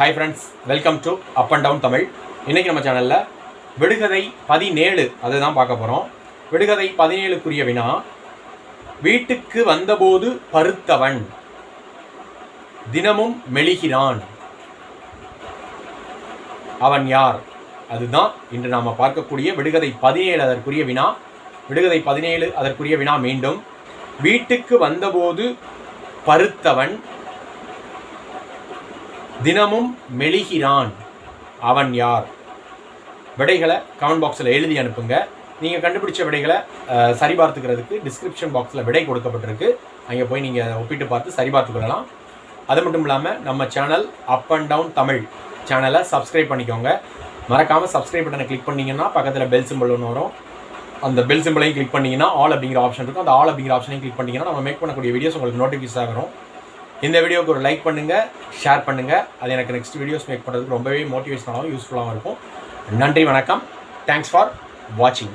Hi friends welcome to up and down Tamil இன்னைக்கு நம்ம சேனலில் விடுகதை பதினேழு அதுதான் பார்க்க போகிறோம் விடுகதை பதினேழுக்குரிய வினா வீட்டுக்கு வந்தபோது பருத்தவன் தினமும் மெழுகிறான். அவன் யார்? அதுதான் இன்று நாம் பார்க்கக்கூடிய விடுகதை பதினேழு அதற்குரிய வினா. விடுகதை பதினேழு அதற்குரிய வினா மீண்டும் வீட்டுக்கு வந்தபோது பருத்தவன் தினமும் மெழுகிறான் அவன் யார்? விடைகளை கமெண்ட் பாக்ஸில் எழுதி அனுப்புங்க. நீங்கள் கண்டுபிடிச்ச விடைகளை சரி சரிபார்த்துக்கிறதுக்கு டிஸ்கிரிப்ஷன் பாக்ஸில் விடை கொடுக்கப்பட்டிருக்கு. அங்கே போய் நீங்கள் ஒப்பிட்டு பார்த்து சரிபார்த்து கொள்ளலாம். அது மட்டும் இல்லாமல் நம்ம channel up and down Tamil சேனலை சப்ஸ்கிரைப் பண்ணிக்கோங்க. மறக்காமல் சப்ஸ்கிரைப் பட்டனை கிளிக் பண்ணிங்கன்னா பக்கத்தில் பெல் சிம்பிள் ஒன்று வரும். அந்த பெல் சிம்பிளையும் கிளிக் பண்ணிங்கன்னா ஆல் அப்படிங்கிற ஆப்ஷன் இருக்கும். அந்த ஆல் அப்படிங்கிற ஆப்ஷனையும் கிளிக் பண்ணிங்கன்னா நம்ம மேக் பண்ணக்கூடிய வீடியோஸ் உங்களுக்கு நோட்டிஃபிகேஷன் ஆகிறோம் இந்த வீடியோக்கு ஒரு லைக் பண்ணுங்கள் ஷேர் பண்ணுங்கள் அது எனக்கு நெக்ஸ்ட் வீடியோஸ் மேக் பண்ணுறதுக்கு ரொம்பவே மோட்டிவேஷனாகவும் யூஸ்ஃபுல்லாகவும் இருக்கும். நன்றி வணக்கம். தேங்க்ஸ் ஃபார் வாட்சிங்